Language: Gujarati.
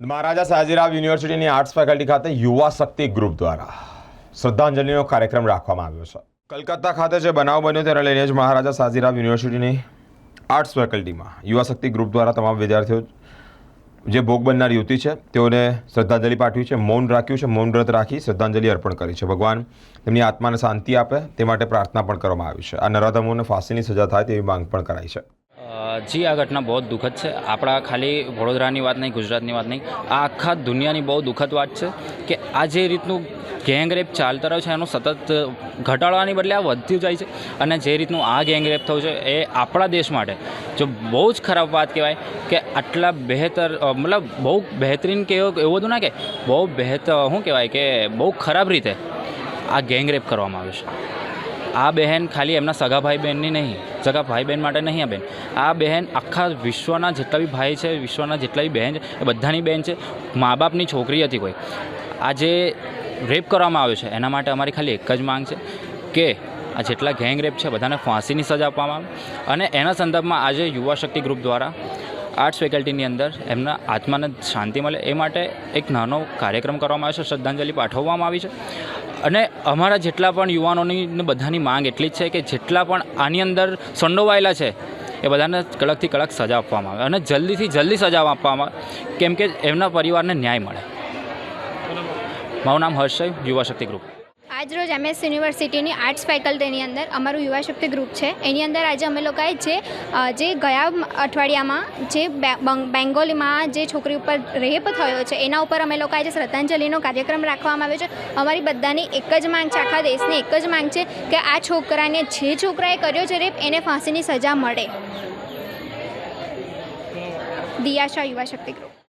મહારાજા સાજીરાવ યુનિવર્સિટીની આર્ટ્સ ફેકલ્ટી ખાતે યુવા શક્તિ ગ્રુપ દ્વારા શ્રદ્ધાંજલિનો કાર્યક્રમ રાખવામાં આવ્યો છે. કલકત્તા ખાતે જે બનાવ બન્યો તેને લઈને જ મહારાજા સાજીરાવ યુનિવર્સિટીની આર્ટ્સ ફેકલ્ટીમાં યુવા શક્તિ ગ્રુપ દ્વારા તમામ વિદ્યાર્થીઓ જે ભોગ બનનાર યુવતી છે, તેઓને શ્રદ્ધાંજલિ પાઠવી છે, મૌન રાખ્યું છે, મૌન વ્રત રાખી શ્રદ્ધાંજલિ અર્પણ કરી છે. ભગવાન તેમની આત્માને શાંતિ આપે તે માટે પ્રાર્થના પણ કરવામાં આવી છે. આ નરાધમોને ફાંસીની સજા થાય તેવી માંગ પણ કરાઈ છે. જી, આ ઘટના બહુ દુઃખદ છે. આપણા ખાલી વડોદરાની વાત નહીં, ગુજરાતની વાત નહીં. આ આખા દુનિયાની બહુ દુઃખદ વાત છે કે આ જે રીતનું ગેંગરેપ ચાલતા રહ્યો છે, એનું સતત ઘટાડવાની બદલે આ વધતું જાય છે અને જે રીતનું આ ગેંગરેપ થયું છે, એ આપણા દેશ માટે જો બહુ જ ખરાબ વાત કહેવાય કે આટલા બહેતર મતલબ બહુ બહેતરીન કે એવું બધું ના કે બહુ બહેતર, શું કહેવાય કે બહુ ખરાબ રીતે આ ગેંગરેપ કરવામાં આવ્યો છે. આ બહેન ખાલી એમના સગા ભાઈ બહેનની નહીં, સગા ભાઈ બહેન માટે નહીં આ બહેન. આ બહેન આખા વિશ્વના જેટલા બી ભાઈ છે, વિશ્વના જેટલા બી બહેન છે, એ બધાની બહેન છે મા બાપની છોકરી હતી કોઈ. આજે રેપ કરવામાં આવ્યો છે, એના માટે અમારી ખાલી એક જ માંગ છે કે આ જેટલા ગેંગ રેપ છે, બધાને ફાંસીની સજા આપવામાં આવે અને એના સંદર્ભમાં આજે યુવા શક્તિ ગ્રુપ દ્વારા આર્ટ્સ ફેકલ્ટીની અંદર એમના આત્માને શાંતિ મળે એ માટે એક નાનો કાર્યક્રમ કરવામાં આવ્યો છે, શ્રદ્ધાંજલિ પાઠવવામાં આવી છે. અને અમારા જેટલા પણ યુવાનોની બધાની માંગ એટલી જ છે કે જેટલા પણ આની અંદર સંડોવાયેલા છે, એ બધાને કડકથી કડક સજા આપવામાં આવે અને જલ્દીથી જલ્દી સજા આપવામાં આવે. કેમ કે એમના પરિવારને ન્યાય મળે. મારું નામ હર્ષ યુવા શક્તિ ગ્રુપ. આજરોજ એમએસ યુનિવર્સિટીની આર્ટ્સ ફેકલ્ટીની અંદર અમારું યુવા શક્તિ ગ્રુપ છે. એની અંદર આજે અમે લોકોએ જે જે ગયા અઠવાડિયામાં જે બેંગોલીમાં જે છોકરી ઉપર રેપ થયો છે, એના ઉપર અમે લોકોએ આજે શ્રદ્ધાંજલિનો કાર્યક્રમ રાખવામાં આવ્યો છે. અમારી બધાની એક જ માંગ છે, આખા દેશની એક જ માંગ છે કે આ છોકરાને જે છોકરાએ કર્યો છે રેપ, એને ફાંસીની સજા મળે. દિયાશા યુવા શક્તિ ગ્રુપ